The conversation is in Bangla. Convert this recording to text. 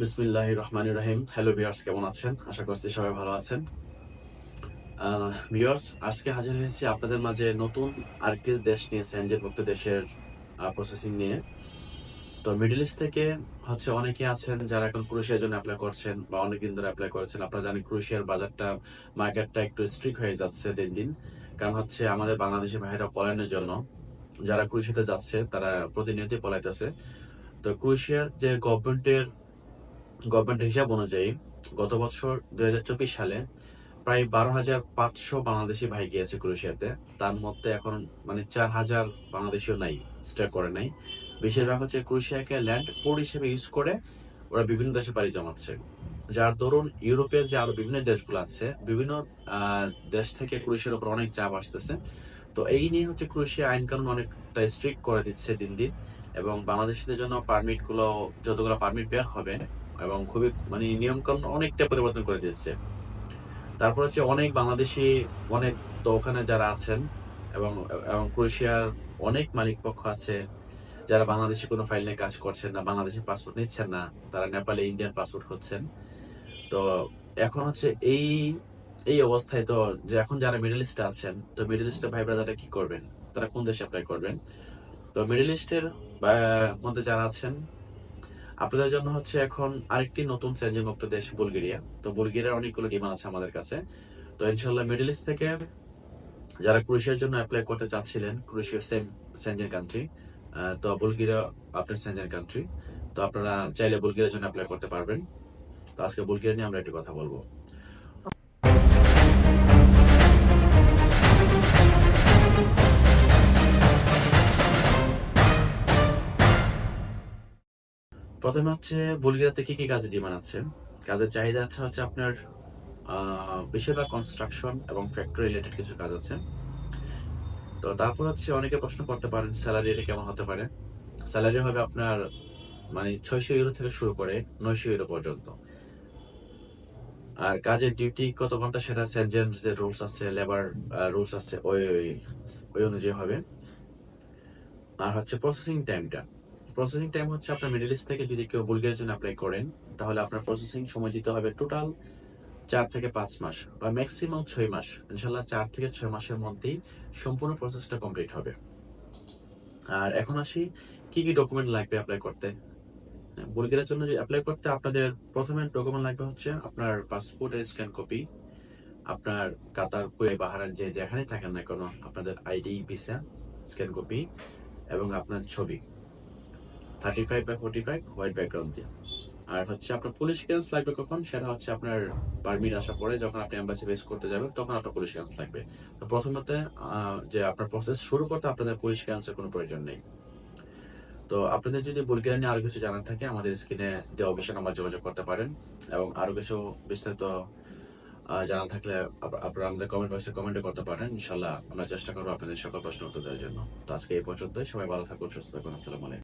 বিসমিল্লাহ রহমান রহিম হ্যালো ভিউয়ার্স কেমন আছেন? আশা করছি সবাই ভালো আছেন। বিয়ার্স আজকে হাজির হয়েছি আপনাদের মাঝে নতুন আরেকটি দেশ নিয়ে সেনজের মুক্ত দেশের প্রসেসিং নিয়ে। তো মিডল ইস্ট থেকে হচ্ছে অনেকে আছেন যারা এখন ক্রোয়েশিয়ার জন্য অ্যাপ্লাই করছেন বা অনেকদিন ধরে অ্যাপ্লাই করেছেন। আপনারা জানেন ক্রোয়েশিয়ার বাজারটা, মার্কেটটা একটু স্ট্রিক হয়ে যাচ্ছে দিন দিন। কারণ হচ্ছে আমাদের বাংলাদেশি ভাইরা পলায়নের জন্য, যারা ক্রোয়েশিয়াতে যাচ্ছে, তারা প্রতিনিয়তই পলাইতেছে। তো ক্রোয়েশিয়ার যে গভর্নমেন্টের গভর্নমেন্ট হিসাব অনুযায়ী গত বছর দুই হাজার চব্বিশ সালে প্রায় বারো হাজার পাঁচশো বাংলাদেশি ভাই গিয়েছে ক্রোয়েশিয়াতে। তার মধ্যে এখন মানে চার হাজার বাংলাদেশিও নাই স্টে করে নাই। বেশিরভাগ হচ্ছে ক্রোয়েশিয়াকে ল্যান্ড পোর্ট হিসেবে ইউজ করে ওরা বিভিন্ন দেশে পাড়ি জমাচ্ছে। যার দরুন ইউরোপের যে আরও বিভিন্ন দেশগুলো আছে, বিভিন্ন দেশ থেকে ক্রোয়েশিয়ার উপর অনেক চাপ আসতেছে। তো এই নিয়ে হচ্ছে ক্রোয়েশিয়া আইন কানুন অনেকটা স্ট্রিক্ট করে দিচ্ছে দিন দিন এবং বাংলাদেশিদের জন্য পারমিটগুলো, যতগুলো পারমিট বের হবে এবং খুবই মানে নিয়ম কানুন অনেকটা পরিবর্তন করে দিয়েছে। তারপর হচ্ছে অনেক বাংলাদেশি, অনেক তো ওখানে যারা আছেন এবং এবং ক্রোয়েশিয়ার অনেক মালিক পক্ষ আছে, যারা বাংলাদেশি কোনো ফাইল নিয়ে কাজ করছেন না, বাংলাদেশি পাসপোর্ট নিচ্ছেন না, তারা নেপালে ইন্ডিয়ান পাসপোর্ট হচ্ছেন। তো এখন হচ্ছে এই এই অবস্থায় তো যে এখন যারা মিডল ইস্টে আছেন, তো মিডল ইস্টের ভাই ব্রাদাররা কি করবেন? তারা কোন দেশে অ্যাপ্লাই করবেন? তো মিডল ইস্টের মধ্যে যারা আছেন আপনাদের জন্য হচ্ছে এখন আরেকটি নতুন সেনজেন মুক্ত দেশ বুলগেরিয়া। তো বুলগেরিয়ার অনেকগুলো ডিমান্ড আছে আমাদের কাছে। তো ইনশাল্লাহ মিডল ইস্ট থেকে যারা ক্রুশিয়ার জন্য অ্যাপ্লাই করতে চাচ্ছিলেন ক্রোয়েশিয়া সেম সেঞ্জেন কান্ট্রি তো বুলগেরিয়া আপনার সেঞ্জেন কান্ট্রি তো আপনারা চাইলে বুলগেরিয়ার জন্য অ্যাপ্লাই করতে পারবেন। তো আজকে বুলগেরিয়া নিয়ে আমরা একটু কথা বলব। প্রথমে হচ্ছে বুলগেরিয়াতে কি কি কাজের ডিমান্ড আছে? কাজের চাহিদা আছে হচ্ছে আপনার বেশিরভাগ কনস্ট্রাকশন এবং ফ্যাক্টরি রিলেটেড কিছু কাজ আছে। তো তারপর হচ্ছে অনেকে প্রশ্ন করতে পারেন স্যালারি এটা কেমন হতে পারে? স্যালারি হবে আপনার মানে ছয়শো ইউরো থেকে শুরু করে নয়শো ইউরো পর্যন্ত। আর কাজের ডিউটি কত ঘণ্টা সেটা সেনজেন যে রুলস আছে লেবার রুলস আছে, ওই, ওই- ওই অনুযায়ী হবে। আর হচ্ছে প্রসেসিং টাইমটা প্রসেসিং টাইম হচ্ছে আপনার মিডল ইস্ট থেকে যদি কেউ বুলগেরিয়ার জন্য অ্যাপ্লাই করেন, তাহলে আপনার প্রসেসিং সময় দিতে হবে টোটাল চার থেকে পাঁচ মাস বা ম্যাক্সিমাম ছয় মাস। ইনশাল্লাহ চার থেকে ছয় মাসের মধ্যেই সম্পূর্ণ প্রসেসটা কমপ্লিট হবে। আর এখন আসি, কি কি ডকুমেন্ট লাগবে অ্যাপ্লাই করতে? বুলগেরিয়ার জন্য যে অ্যাপ্লাই করতে আপনাদের প্রথমে ডকুমেন্ট লাগবে হচ্ছে আপনার পাসপোর্টের স্ক্যান কপি আপনার কাতার কুয়ে বাহারান যে যেখানে থাকেন না কোনো, আপনাদের আইডি ভিসা স্ক্যান কপি এবং আপনার ছবি। থার্টি ফাইভ হোয়াইট ব্যাকগ্রাউন্ড দিয়ে। আর হচ্ছে আপনার পুলিশ ক্লিয়ারেন্স লাগবে কখন? সেটা হচ্ছে আপনার পারমিট আসার পরে যখন আপনি এম্বাসি বেস করতে যাবেন, তখন আপনার পুলিশ ক্লিয়ারেন্স লাগবে। তো প্রথমত যে আপনার প্রসেস শুরু করতে আপনাদের পুলিশ ক্লিয়ারেন্সের কোনো প্রয়োজন নেই। তো আপনাদের যদি বুলগেরিয়া নিয়ে আরও কিছু জানার থাকে, আমাদের স্ক্রিনে দেওয়া অবশ্যই নাম্বার যোগাযোগ করতে পারেন। এবং আরও কিছু বিস্তারিত জানা থাকলে আপ- আপনারা আমাদের কমেন্ট বক্সে করতে পারেন। ইনশাল্লাহ আমরা চেষ্টা করব আপনাদের সকল প্রশ্ন উত্তর দেওয়ার জন্য। তো আজকে এই পর্যন্তই। সবাই ভালো থাকুন, সুস্থ থাকুন।